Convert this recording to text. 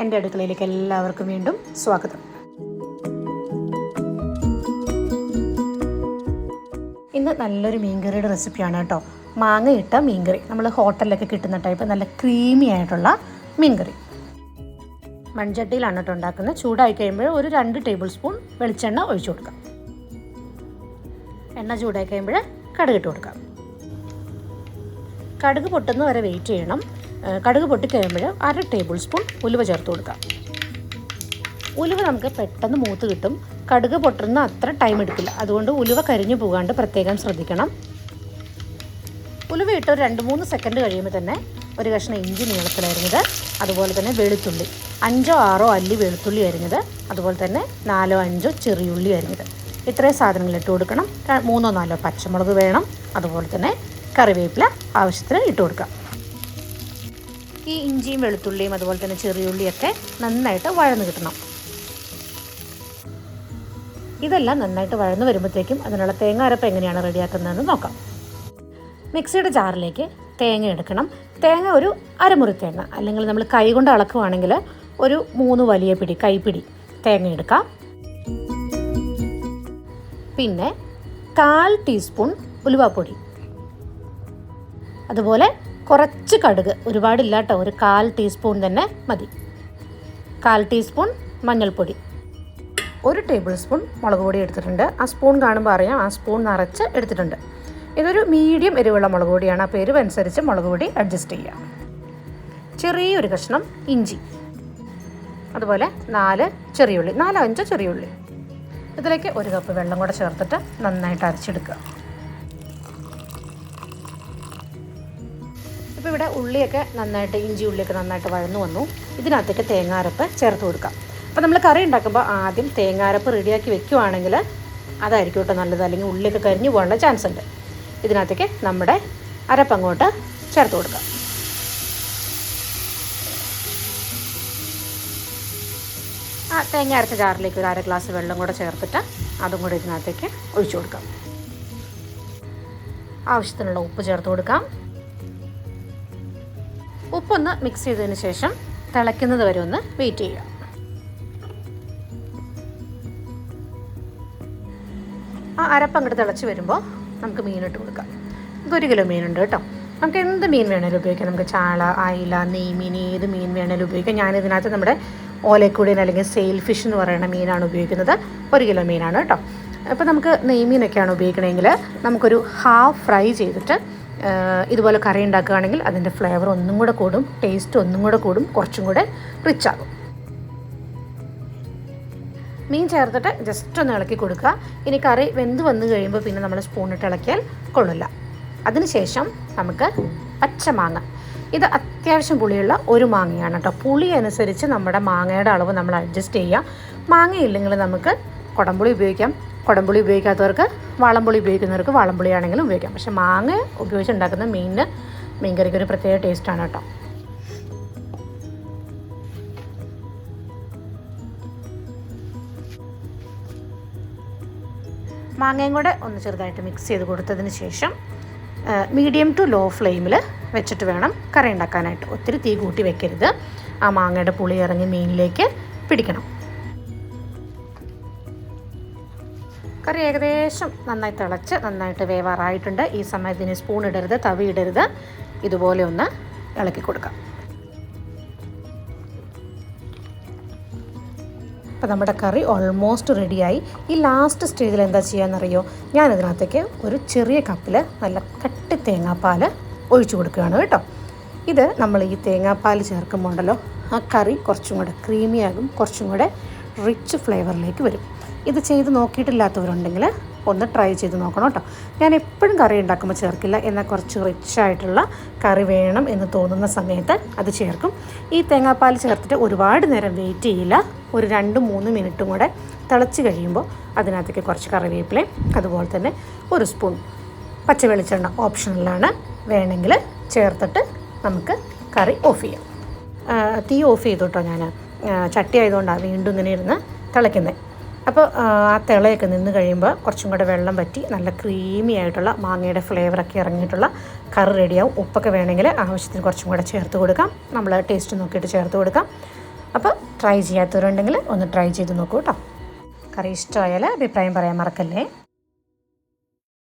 എന്റെ അടുക്കളയിലേക്ക് എല്ലാവർക്കും വീണ്ടും സ്വാഗതം. ഇന്ന് നല്ലൊരു മീൻകറിയുടെ റെസിപ്പിയാണ് കേട്ടോ. മാങ്ങ ഇട്ട മീൻകറി. നമ്മൾ ഹോട്ടലിലൊക്കെ കിട്ടുന്ന ടൈപ്പ് നല്ല ക്രീമി ആയിട്ടുള്ള മീൻകറി. മൺചട്ടിയിലാണ് കേട്ടോ ഉണ്ടാക്കുന്നത്. ചൂടായി കഴിയുമ്പോൾ ഒരു രണ്ട് ടേബിൾ സ്പൂൺ വെളിച്ചെണ്ണ ഒഴിച്ചു കൊടുക്കാം. എണ്ണ ചൂടായി കഴിയുമ്പോൾ കടുക് ഇട്ട് കൊടുക്കാം. കടുക് പൊട്ടുന്ന വരെ വെയിറ്റ് ചെയ്യണം. കടുക് പൊട്ടിക്കഴിയുമ്പോൾ അര ടേബിൾ സ്പൂൺ ഉലുവ ചേർത്ത് കൊടുക്കാം. ഉലുവ നമുക്ക് പെട്ടെന്ന് മൂത്ത് കിട്ടും. കടുക് പൊട്ടുന്ന അത്ര ടൈം എടുക്കില്ല. അതുകൊണ്ട് ഉലുവ കരിഞ്ഞു പോകാണ്ട് പ്രത്യേകം ശ്രദ്ധിക്കണം. ഉലുവ ഇട്ട് ഒരു രണ്ട് മൂന്ന് സെക്കൻഡ് കഴിയുമ്പോൾ തന്നെ ഒരു കഷ്ണം ഇഞ്ചി നീളത്തിലരിഞ്ഞത് അതുപോലെ തന്നെ വെളുത്തുള്ളി. അഞ്ചോ ആറോ അല്ലി വെളുത്തുള്ളി അരിഞ്ഞത് അതുപോലെ തന്നെ നാലോ അഞ്ചോ ചെറിയുള്ളി അരിഞ്ഞത്. ഇത്രയും സാധനങ്ങൾ ഇട്ട് കൊടുക്കണം. മൂന്നോ നാലോ പച്ചമുളക് വേണം. അതുപോലെ തന്നെ കറിവേപ്പില ആവശ്യത്തിന് ഇട്ട് കൊടുക്കാം. ഈ ഇഞ്ചിയും വെളുത്തുള്ളിയും അതുപോലെ തന്നെ ചെറിയുള്ളിയൊക്കെ നന്നായിട്ട് വഴന്ന് കിട്ടണം. ഇതെല്ലാം നന്നായിട്ട് വഴന്ന് വരുമ്പോഴത്തേക്കും അതിനുള്ള തേങ്ങ അരപ്പ് എങ്ങനെയാണ് റെഡിയാക്കുന്നതെന്ന് നോക്കാം. മിക്സിയുടെ ജാറിലേക്ക് തേങ്ങ എടുക്കണം. തേങ്ങ ഒരു അരമുറി തേങ്ങ അല്ലെങ്കിൽ നമ്മൾ കൈ കൊണ്ട് അളക്കുവാണെങ്കിൽ ഒരു മൂന്ന് വലിയ പിടി കൈപ്പിടി തേങ്ങ എടുക്കാം. പിന്നെ കാൽ ടീസ്പൂൺ ഉലുവാപ്പൊടി അതുപോലെ കുറച്ച് കടുക് ഒരുപാടില്ല കേട്ടോ ഒരു കാൽ ടീസ്പൂൺ തന്നെ മതി. കാൽ ടീസ്പൂൺ മഞ്ഞൾപ്പൊടി. ഒരു ടേബിൾ സ്പൂൺ മുളക് പൊടി എടുത്തിട്ടുണ്ട്. ആ സ്പൂൺ കാണുമ്പോൾ അറിയാം ആ സ്പൂൺ നിറച്ച് എടുത്തിട്ടുണ്ട്. ഇതൊരു മീഡിയം എരിവുള്ള മുളക് പൊടിയാണ്. അപ്പോൾ എരിവ് അനുസരിച്ച് മുളക് പൊടി അഡ്ജസ്റ്റ് ചെയ്യാം. ചെറിയൊരു കഷ്ണം ഇഞ്ചി. അതുപോലെ നാല് ചെറിയുള്ളി നാലോ അഞ്ചോ ചെറിയുള്ളി. ഇതിലേക്ക് ഒരു കപ്പ് വെള്ളം കൂടെ ചേർത്തിട്ട് നന്നായിട്ട് അരച്ചെടുക്കുക. ഇപ്പോൾ ഇവിടെ ഉള്ളിയൊക്കെ നന്നായിട്ട് ഇഞ്ചി ഉള്ളിയൊക്കെ നന്നായിട്ട് വഴന്നു വന്നു. ഇതിനകത്തേക്ക് തേങ്ങാരപ്പ് ചേർത്ത് കൊടുക്കാം. അപ്പോൾ നമ്മൾ കറി ഉണ്ടാക്കുമ്പോൾ ആദ്യം തേങ്ങാരപ്പ് റെഡിയാക്കി വെക്കുവാണെങ്കിൽ അതായിരിക്കും കേട്ടോ നല്ലത്. അല്ലെങ്കിൽ ഉള്ളിയൊക്കെ കരിഞ്ഞു പോകാനുള്ള ചാൻസ് ഉണ്ട്. ഇതിനകത്തേക്ക് നമ്മുടെ അരപ്പങ്ങോട്ട് ചേർത്ത് കൊടുക്കാം. ആ തേങ്ങ അരച്ച ജാറിലേക്ക് ഒരു അര ഗ്ലാസ് വെള്ളം കൂടെ ചേർത്തിട്ട് അതും കൂടെ ഇതിനകത്തേക്ക് ഒഴിച്ചു കൊടുക്കാം. ആവശ്യത്തിനുള്ള ഉപ്പ് ചേർത്ത് കൊടുക്കാം. ഉപ്പൊന്ന് മിക്സ് ചെയ്തതിന് ശേഷം തിളയ്ക്കുന്നത് വരെ ഒന്ന് വെയിറ്റ് ചെയ്യുക. ആ അരപ്പ് അങ്ങോട്ട് തിളച്ച് വരുമ്പോൾ നമുക്ക് മീനിട്ട് കൊടുക്കാം. ഇതൊരു കിലോ മീനുണ്ട് കേട്ടോ. നമുക്ക് എന്ത് മീൻ വേണേലും ഉപയോഗിക്കാം. നമുക്ക് ചാള അയില നെയ്മീൻ ഏത് മീൻ വേണേലും ഉപയോഗിക്കാം. ഞാനിതിനകത്ത് നമ്മുടെ ഓലക്കൂടിയൻ അല്ലെങ്കിൽ സെയിൽ ഫിഷ് എന്ന് പറയുന്ന മീനാണ് ഉപയോഗിക്കുന്നത്. ഒരു കിലോ മീനാണ് കേട്ടോ. അപ്പോൾ നമുക്ക് നെയ്മീനൊക്കെയാണ് ഉപയോഗിക്കണമെങ്കിൽ നമുക്കൊരു ഹാഫ് ഫ്രൈ ചെയ്തിട്ട് ഇതുപോലെ കറി ഉണ്ടാക്കുകയാണെങ്കിൽ അതിന്റെ ഫ്ലേവർ ഒന്നും കൂടെ കൂടും ടേസ്റ്റ് ഒന്നും കൂടെ കൂടും കുറച്ചും കൂടെ റിച്ച് ആകും. മീൻ ചേർത്തിട്ട് ജസ്റ്റ് ഒന്ന് ഇളക്കി കൊടുക്കുക. ഇനി കറി വെന്ത് വന്ന് കഴിയുമ്പോൾ പിന്നെ നമ്മൾ സ്പൂണിട്ട് ഇളക്കിയാൽ കൊള്ളില്ല അതിനുശേഷം നമുക്ക് പച്ചമാങ്ങ ഇത് അത്യാവശ്യം പുളിയുള്ള ഒരു മാങ്ങയാണ് കേട്ടോ പുളി അനുസരിച്ച് നമ്മുടെ മാങ്ങയുടെ അളവ് നമ്മൾ അഡ്ജസ്റ്റ് ചെയ്യുക. മാങ്ങയില്ലെങ്കിൽ നമുക്ക് കുടംപുളി ഉപയോഗിക്കാം. കുടംപുളി ഉപയോഗിക്കാത്തവർക്ക് വാളംപുളി ഉപയോഗിക്കുന്നവർക്ക് വാളംപുളി ആണെങ്കിലും ഉപയോഗിക്കാം. പക്ഷെ മാങ്ങ ഉപയോഗിച്ചുണ്ടാക്കുന്ന മീനിന് മീൻകറിക്ക് ഒരു പ്രത്യേക ടേസ്റ്റാണ് കേട്ടോ. മാങ്ങയും കൂടെ ഒന്ന് ചെറുതായിട്ട് മിക്സ് ചെയ്ത് കൊടുത്തതിന് ശേഷം മീഡിയം ടു ലോ ഫ്ലെയിമിൽ വെച്ചിട്ട് വേണം കറി ഉണ്ടാക്കാനായിട്ട്. ഒത്തിരി തീ കൂട്ടി വെക്കരുത്. ആ മാങ്ങയുടെ പുളി ഇറങ്ങി മീനിലേക്ക് പിടിക്കണം. കറി ഏകദേശം നന്നായി തിളച്ച് നന്നായിട്ട് വേവാറായിട്ടുണ്ട്. ഈ സമയത്തിന് സ്പൂൺ ഇടരുത് തവി ഇടരുത്. ഇതുപോലെ ഒന്ന് ഇളക്കി കൊടുക്കാം. അപ്പോൾ നമ്മുടെ കറി ഓൾമോസ്റ്റ് റെഡിയായി ഈ ലാസ്റ്റ് സ്റ്റേജിൽ എന്താ ചെയ്യാമെന്നറിയോ ഞാൻ ഇതിനകത്തേക്ക് ഒരു ചെറിയ കപ്പിൽ നല്ല കട്ടി തേങ്ങാപ്പാൽ ഒഴിച്ചു കൊടുക്കുകയാണ് കേട്ടോ. ഇത് നമ്മൾ ഈ തേങ്ങാപ്പാൽ ചേർക്കുമ്പോൾ ഉണ്ടല്ലോ ആ കറി കുറച്ചും കൂടെ ക്രീമിയാകും കുറച്ചും കൂടെ റിച്ച് ഫ്ലേവറിലേക്ക് വരും. ഇത് ചെയ്ത് നോക്കിയിട്ടില്ലാത്തവരുണ്ടെങ്കിൽ ഒന്ന് ട്രൈ ചെയ്ത് നോക്കണം കേട്ടോ. ഞാൻ എപ്പോഴും കറി ഉണ്ടാക്കുമ്പോൾ ചേർക്കില്ല. എന്നാൽ കുറച്ച് റിച്ച് ആയിട്ടുള്ള കറി വേണം എന്ന് തോന്നുന്ന സമയത്ത് അത് ചേർക്കും. ഈ തേങ്ങാപ്പാൽ ചേർത്തിട്ട് ഒരുപാട് നേരം വെയിറ്റ് ചെയ്യില്ല. ഒരു രണ്ട് മൂന്ന് മിനിറ്റും കൂടെ തിളച്ച് കഴിയുമ്പോൾ അതിനകത്തേക്ക് കുറച്ച് കറിവേപ്പിലയും അതുപോലെ തന്നെ ഒരു സ്പൂൺ പച്ച വെളിച്ചെണ്ണ ഓപ്ഷണലാണ് വേണമെങ്കിൽ ചേർത്തിട്ട് നമുക്ക് കറി ഓഫ് ചെയ്യാം. തീ ഓഫ് ചെയ്തു കേട്ടോ ഞാൻ ചട്ടി ആയതുകൊണ്ടാണ് വീണ്ടും ഇങ്ങനെ ഇരുന്ന് തിളയ്ക്കുന്നത്. അപ്പോൾ ആ തിളയൊക്കെ നിന്ന് കഴിയുമ്പോൾ കുറച്ചും കൂടെ വെള്ളം പറ്റി നല്ല ക്രീമി ആയിട്ടുള്ള മാങ്ങയുടെ ഫ്ലേവറൊക്കെ ഇറങ്ങിയിട്ടുള്ള കറി റെഡിയാവും ഉപ്പൊക്കെ വേണമെങ്കിൽ ആവശ്യത്തിന് കുറച്ചും കൂടെ ചേർത്ത് കൊടുക്കാം. നമ്മൾ ടേസ്റ്റ് നോക്കിയിട്ട് ചേർത്ത് കൊടുക്കാം. അപ്പോൾ ട്രൈ ചെയ്യാത്തവരുണ്ടെങ്കിൽ ഒന്ന് ട്രൈ ചെയ്ത് നോക്കൂ കേട്ടോ കറി ഇഷ്ടമായാൽ അഭിപ്രായം പറയാൻ മറക്കല്ലേ.